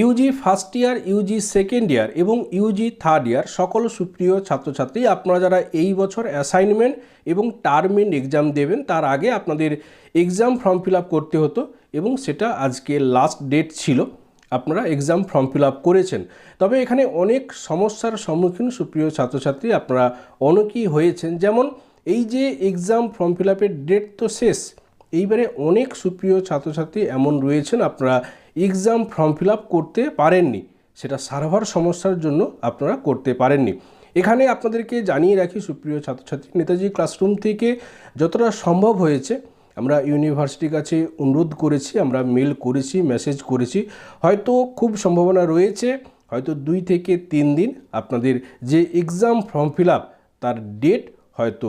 UG first year, UG second year এবং UG third year সকল সুপ্রিয় ছাত্রছাত্রী, আপনারা যারা এই বছর অ্যাসাইনমেন্ট এবং টার্ম টার্মিন এক্সাম দেবেন, তার আগে আপনাদের এক্সাম ফর্ম ফিল করতে হতো এবং সেটা আজকে লাস্ট ডেট ছিল। আপনারা এক্সাম ফর্ম ফিল করেছেন। তবে এখানে অনেক সমস্যার সম্মুখীন সুপ্রিয় ছাত্রছাত্রী আপনারা অনেকেই হয়েছেন। যেমন এই যে এক্সাম ফর্ম ফিল ডেট তো শেষ এইবারে অনেক সুপ্রিয় ছাত্রছাত্রী এমন রয়েছেন, আপনারা এক্সাম ফর্ম ফিল করতে পারেননি। সেটা সার্ভার সমস্যার জন্য আপনারা করতে পারেননি। এখানে আপনাদেরকে জানিয়ে রাখি, সুপ্রিয় ছাত্রছাত্রী, নেতাজি ক্লাসরুম থেকে যতটা সম্ভব হয়েছে, আমরা ইউনিভার্সিটির কাছে অনুরোধ করেছি, আমরা মেল করেছি মেসেজ করেছি। হয়তো খুব সম্ভাবনা রয়েছে, হয়তো দুই থেকে তিন দিন আপনাদের যে এক্সাম ফর্ম ফিল তার ডেট হয়তো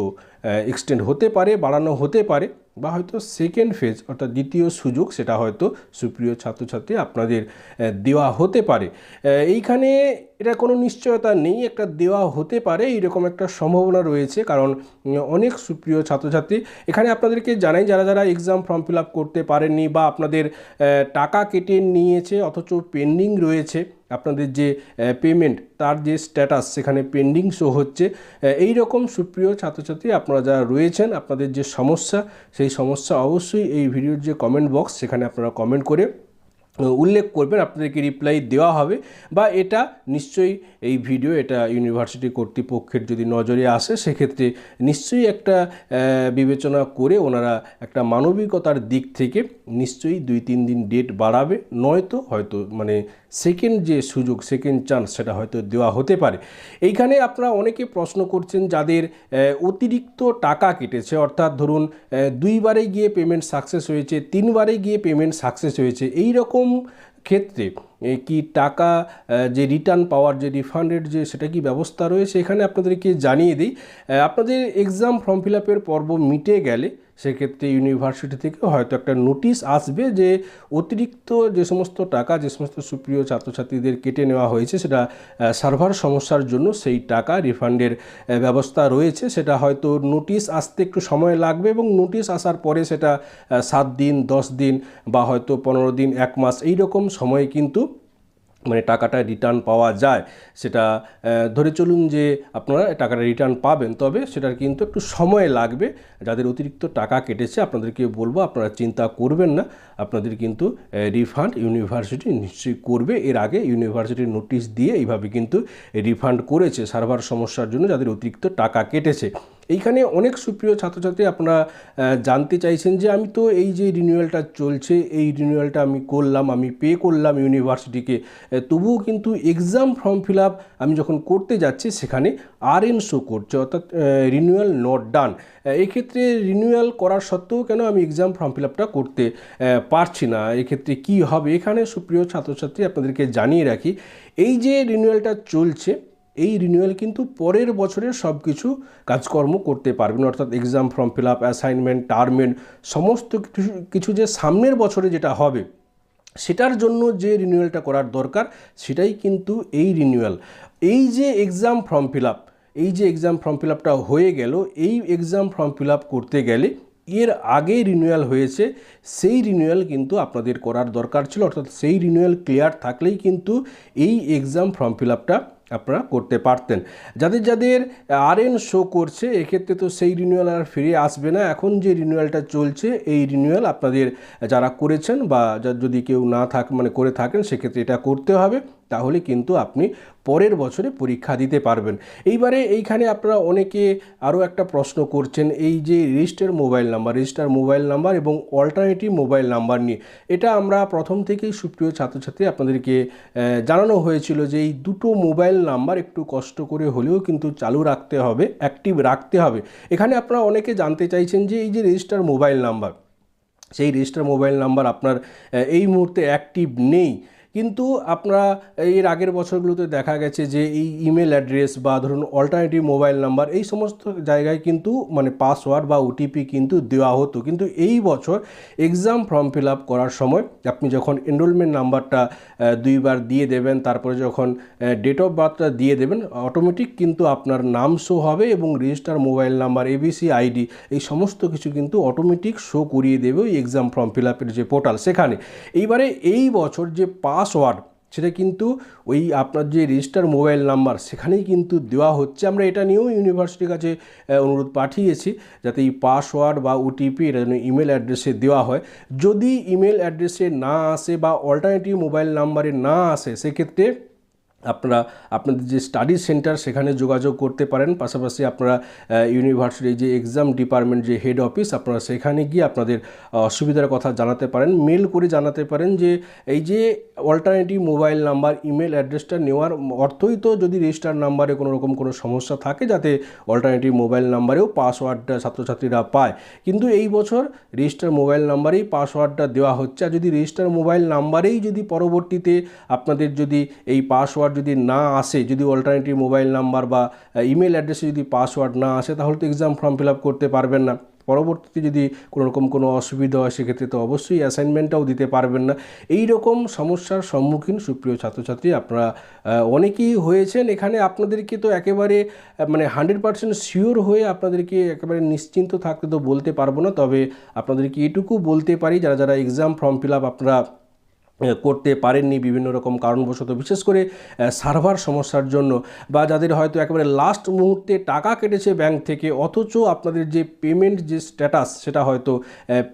এক্সটেন্ড হতে পারে, বাড়ানো হতে পারে। বা হয়তো সেকেন্ড ফেজ অর্থাৎ দ্বিতীয় সুযোগ, সেটা হয়তো সুপ্রিয় ছাত্রছাত্রী আপনাদের দেওয়া হতে পারে। এইখানে এটা কোনো নিশ্চয়তা নেই, একটা দেওয়া হতে পারে, এইরকম একটা সম্ভাবনা রয়েছে। কারণ অনেক সুপ্রিয় ছাত্রছাত্রী এখানে আপনাদেরকে জানাই, যারা যারা এক্সাম ফর্ম ফিল করতে পারেননি বা আপনাদের টাকা কেটে নিয়েছে, অথচ পেন্ডিং রয়েছে আপনাদের যে পেমেন্ট তার যে স্ট্যাটাস সেখানে পেন্ডিং শো হচ্ছে এই রকম সুপ্রিয় ছাত্রছাত্রী আপনারা যারা রয়েছেন, আপনাদের যে সমস্যা, সেই সমস্যা অবশ্যই এই ভিডিওর যে কমেন্ট বক্স সেখানে আপনারা কমেন্ট করে উল্লেখ করবেন, আপনাদেরকে রিপ্লাই দেওয়া হবে। বা এটা নিশ্চয়ই এই ভিডিও এটা ইউনিভার্সিটি কর্তৃপক্ষের যদি নজরে আসে, সেক্ষেত্রে নিশ্চয়ই একটা বিবেচনা করে ওনারা একটা মানবিকতার দিক থেকে নিশ্চয়ই দুই তিন দিন ডেট বাড়াবে। নয়তো হয়তো মানে সেকেন্ড যে সুযোগ সেকেন্ড চান্স সেটা হয়তো দেওয়া হতে পারে। এইখানে আপনারা অনেকে প্রশ্ন করছেন, যাদের অতিরিক্ত টাকা কেটেছে, অর্থাৎ ধরুন দুইবারে গিয়ে পেমেন্ট সাকসেস হয়েছে, তিনবারে গিয়ে পেমেন্ট সাকসেস হয়েছে এই রকম Raum geht die কি টাকা যে রিটার্ন পাওয়ার যে রিফান্ডের যে সেটা কি ব্যবস্থা রয়েছে, এখানে আপনাদেরকে জানিয়ে দিই। আপনাদের এক্সাম ফর্ম ফিল আপের পর্ব মিটে গেলে সেক্ষেত্রে ইউনিভার্সিটি থেকে হয়তো একটা নোটিশ আসবে যে অতিরিক্ত যে সমস্ত টাকা, যে সমস্ত সুপ্রিয় ছাত্রছাত্রীদের কেটে নেওয়া হয়েছে, সেটা সার্ভার সমস্যার জন্য সেই টাকা রিফান্ডের ব্যবস্থা রয়েছে। সেটা হয়তো নোটিশ আসতে একটু সময় লাগবে এবং নোটিশ আসার পরে সেটা সাত দিন, দশ দিন বা হয়তো পনেরো দিন, এক মাস এই রকম সময় কিন্তু মানে টাকাটা রিটার্ন পাওয়া যায়, সেটা ধরে চলুন যে আপনারা টাকাটা রিটার্ন পাবেন, তবে সেটার কিন্তু একটু সময় লাগবে। যাদের অতিরিক্ত টাকা কেটেছে, আপনাদেরকে বলব, আপনারা চিন্তা করবেন না। আপনাদের কিন্তু রিফান্ড ইউনিভার্সিটি নিশ্চয়ই করবে। এর আগে ইউনিভার্সিটির নোটিশ দিয়ে এইভাবে কিন্তু রিফান্ড করেছে। সার্ভার সমস্যার জন্য যাদের অতিরিক্ত টাকা কেটেছে। এইখানে অনেক সুপ্রিয় ছাত্রছাত্রী আপনারা জানতে চাইছেন যে আমি তো এই যে রিনিউয়ালটা চলছে, এই রিনিউয়ালটা আমি করলাম, আমি পে করলাম ইউনিভার্সিটিকে তবুও কিন্তু এক্সাম ফর্ম ফিল আমি যখন করতে যাচ্ছি সেখানে আর এন শো করছে, অর্থাৎ রিনিউয়াল নট ডান এক্ষেত্রে রিনিউয়াল করার সত্ত্বেও কেন আমি এক্সাম ফর্ম ফিল করতে পারছি না? এক্ষেত্রে কি হবে? এখানে সুপ্রিয় ছাত্রছাত্রী আপনাদেরকে জানিয়ে রাখি, এই যে রিনিউয়ালটা চলছে এই রিনিউয়াল কিন্তু পরের বছরের সব কিছু কাজকর্ম করতে পারবেন। অর্থাৎ exam form fill up assignment টার্মেন্ট সমস্ত কিছু কিছু যে সামনের বছরে যেটা হবে, সেটার জন্য যে রিনিউয়ালটা করার দরকার, সেটাই কিন্তু এই রিনিউয়াল এই যে এক্সাম ফর্ম ফিল আপ এই যে এক্সাম ফর্ম ফিল আপটা হয়ে গেল, এই এক্সাম ফর্ম ফিল আপ করতে গেলে এর আগে রিনিউয়াল হয়েছে, সেই রিনিউয়াল কিন্তু আপনাদের করার দরকার ছিল। অর্থাৎ সেই রিনিউয়াল ক্লিয়ার থাকলেই কিন্তু এই এক্সাম ফর্ম ফিল আপটা আপনারা করতে পারতেন। যাদের যাদের আর এন শো করছে, এক্ষেত্রে তো সেই রিনিউয়াল আর ফিরে আসবে না। এখন যে রিনিউয়ালটা চলছে, এই রিনিউয়াল আপনাদের যারা করেছেন বা যদি কেউ না থাক মানে করে থাকেন, সেক্ষেত্রে এটা করতে হবে। তাহলে কিন্তু আপনি পরের বছরে পরীক্ষা দিতে পারবেন। এইবারে এইখানে আপনারা অনেকে আরও একটা প্রশ্ন করছেন, এই যে register mobile number, register mobile number এবং অল্টারনেটিভ মোবাইল নাম্বার নিয়ে, এটা আমরা প্রথম থেকেই সুপ্রিয় ছাত্রছাত্রী আপনাদেরকে জানানো হয়েছিল যে এই দুটো মোবাইল নাম্বার একটু কষ্ট করে হলেও কিন্তু চালু রাখতে হবে অ্যাক্টিভ রাখতে হবে। এখানে আপনারা অনেকে জানতে চাইছেন যে এই যে রেজিস্টার মোবাইল নাম্বার, সেই রেজিস্টার মোবাইল নাম্বার আপনার এই মুহূর্তে অ্যাক্টিভ নেই কিন্তু আপনারা এর আগের বছরগুলোতে দেখা গেছে যে এই ইমেল অ্যাড্রেস বা ধরুন অল্টারনেটিভ মোবাইল নাম্বার এই সমস্ত জায়গায় কিন্তু মানে পাসওয়ার্ড বা ওটিপি কিন্তু দেওয়া হতো। কিন্তু এই বছর এক্সাম ফর্ম ফিল আপ করার সময় আপনি যখন এনরোলমেন্ট নাম্বারটা দুইবার দিয়ে দেবেন, তারপরে যখন ডেট অফ বার্থটা দিয়ে দেবেন অটোমেটিক কিন্তু আপনার নাম শো হবে এবং register mobile number ABC ID এই সমস্ত কিছু কিন্তু অটোমেটিক শো করিয়ে দেবে ওই এক্সাম ফর্ম ফিল আপের যে পোর্টাল সেখানে। এইবারে এই বছর যে পাসওয়ার্ড, সেটা কিন্তু ওই আপনার যে রেজিস্টার মোবাইল নাম্বার সেখানেই কিন্তু দেওয়া হচ্ছে। আমরা এটা নিয়েও ইউনিভার্সিটির কাছে অনুরোধ পাঠিয়েছি যাতে এই পাসওয়ার্ড বা ওটিপি এটা যেন ইমেল অ্যাড্রেসে দেওয়া হয়। যদি ইমেল অ্যাড্রেসে না আসে বা অল্টারনেটিভ মোবাইল নাম্বারে না আসে, সেক্ষেত্রে আপনারা, আপনাদের যে স্টাডি সেন্টার সেখানে যোগাযোগ করতে পারেন। পাশাপাশি আপনারা ইউনিভার্সিটির যে এক্সাম ডিপার্টমেন্ট যে হেড অফিস আপনারা সেখানে গিয়ে আপনাদের অসুবিধার কথা জানাতে পারেন। মেল করে জানাতে পারেন যে, এই যে অল্টারনেটিভ মোবাইল নাম্বার ইমেল অ্যাড্রেসটা নেওয়ার অর্থই তো যদি রেজিস্টার নাম্বারে কোনো রকম কোনো সমস্যা থাকে, যাতে অল্টারনেটিভ মোবাইল নাম্বারেও পাসওয়ার্ডটা ছাত্রছাত্রীরা পায়। কিন্তু এই বছর রেজিস্টার মোবাইল নাম্বারেই পাসওয়ার্ডটা দেওয়া হচ্ছে। আর যদি রেজিস্টার মোবাইল নাম্বারেই যদি পরবর্তীতে আপনাদের যদি এই পাসওয়ার্ড যদি না আসে, যদি অল্টারনেটিভ মোবাইল নাম্বার বা ইমেল অ্যাড্রেসে যদি পাসওয়ার্ড না আসে, তাহলে তো এক্সাম ফর্ম ফিল করতে পারবেন না। পরবর্তীতে যদি কোনো রকম কোনো অসুবিধা হয়, সেক্ষেত্রে তো অবশ্যই অ্যাসাইনমেন্টটাও দিতে পারবেন না। এই রকম সমস্যার সম্মুখীন সুপ্রিয় ছাত্রছাত্রী আপনারা অনেকেই হয়েছেন। এখানে আপনাদেরকে তো একেবারে মানে হান্ড্রেড পার্সেন্ট শিওর হয়ে আপনাদেরকে একেবারে নিশ্চিন্ত থাকতে তো বলতে পারব না। তবে আপনাদেরকে এটুকু বলতে পারি, যারা যারা এক্সাম ফর্ম ফিল আপ আপনারা করতে পারেননি বিভিন্ন রকম কারণবশত, বিশেষ করে সার্ভার সমস্যার জন্য বা যাদের হয়তো একেবারে লাস্ট মুহূর্তে টাকা কেটেছে ব্যাংক থেকে, অথচ আপনাদের যে পেমেন্ট যে স্ট্যাটাস সেটা হয়তো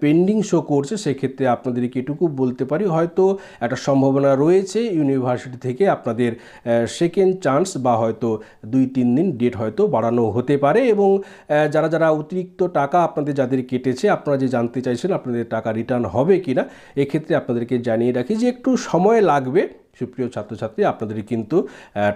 পেন্ডিং শো করছে, সেক্ষেত্রে আপনাদেরকে এটুকু বলতে পারি। হয়তো একটা সম্ভাবনা রয়েছে ইউনিভার্সিটি থেকে আপনাদের সেকেন্ড চান্স বা হয়তো দুই তিন দিন ডেট হয়তো বাড়ানো হতে পারে এবং যারা যারা অতিরিক্ত টাকা আপনাদের যাদের কেটেছে, আপনারা যে জানতে চাইছেন আপনাদের টাকা রিটার্ন হবে কি না এক্ষেত্রে আপনাদেরকে জানিয়ে রাখি। যে একটু সময় লাগবে, সুপ্রিয় ছাত্রছাত্রী আপনাদের কিন্তু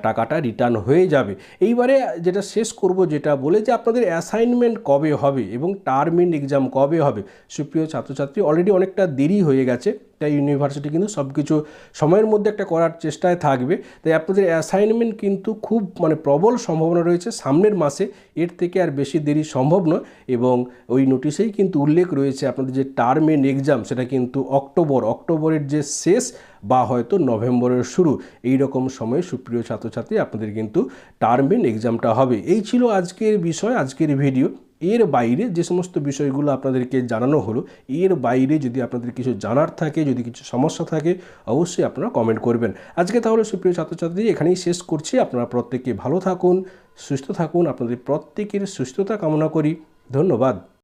টাকাটা রিটার্ন হয়ে যাবে। এইবারে যেটা শেষ করব যেটা বলে যে আপনাদের অ্যাসাইনমেন্ট কবে হবে এবং টার্মিন এক্সাম কবে হবে? সুপ্রিয় ছাত্রছাত্রী অলরেডি অনেকটা দেরি হয়ে গেছে। তাই ইউনিভার্সিটি কিন্তু সব কিছু সময়ের মধ্যে একটা করার চেষ্টায় থাকবে। তাই আপনাদের অ্যাসাইনমেন্ট কিন্তু খুব মানে প্রবল সম্ভাবনা রয়েছে। সামনের মাসে এর থেকে আর বেশি দেরি সম্ভব নয় এবং ওই নোটিশেই কিন্তু উল্লেখ রয়েছে আপনাদের যে টার্ম টার্মেন এক্সাম সেটা কিন্তু অক্টোবর। অক্টোবরের যে শেষ বা হয়তো নভেম্বরের শুরু, এই রকম সময়ে সুপ্রিয় ছাত্রছাত্রী আপনাদের কিন্তু টার্ম টার্মেন এক্সামটা হবে। এই ছিল আজকের বিষয়, আজকের ভিডিও এর বাইরে যে সমস্ত বিষয়গুলো আপনাদেরকে জানানো হলো, এর বাইরে যদি আপনাদের কিছু জানার থাকে, যদি কিছু সমস্যা থাকে, অবশ্যই আপনারা কমেন্ট করবেন। আজকে তাহলে সুপ্রিয় ছাত্রছাত্রী, এখানেই শেষ করছি। আপনারা প্রত্যেকে ভালো থাকুন, সুস্থ থাকুন। আপনাদের প্রত্যেকের সুস্থতা কামনা করি। ধন্যবাদ।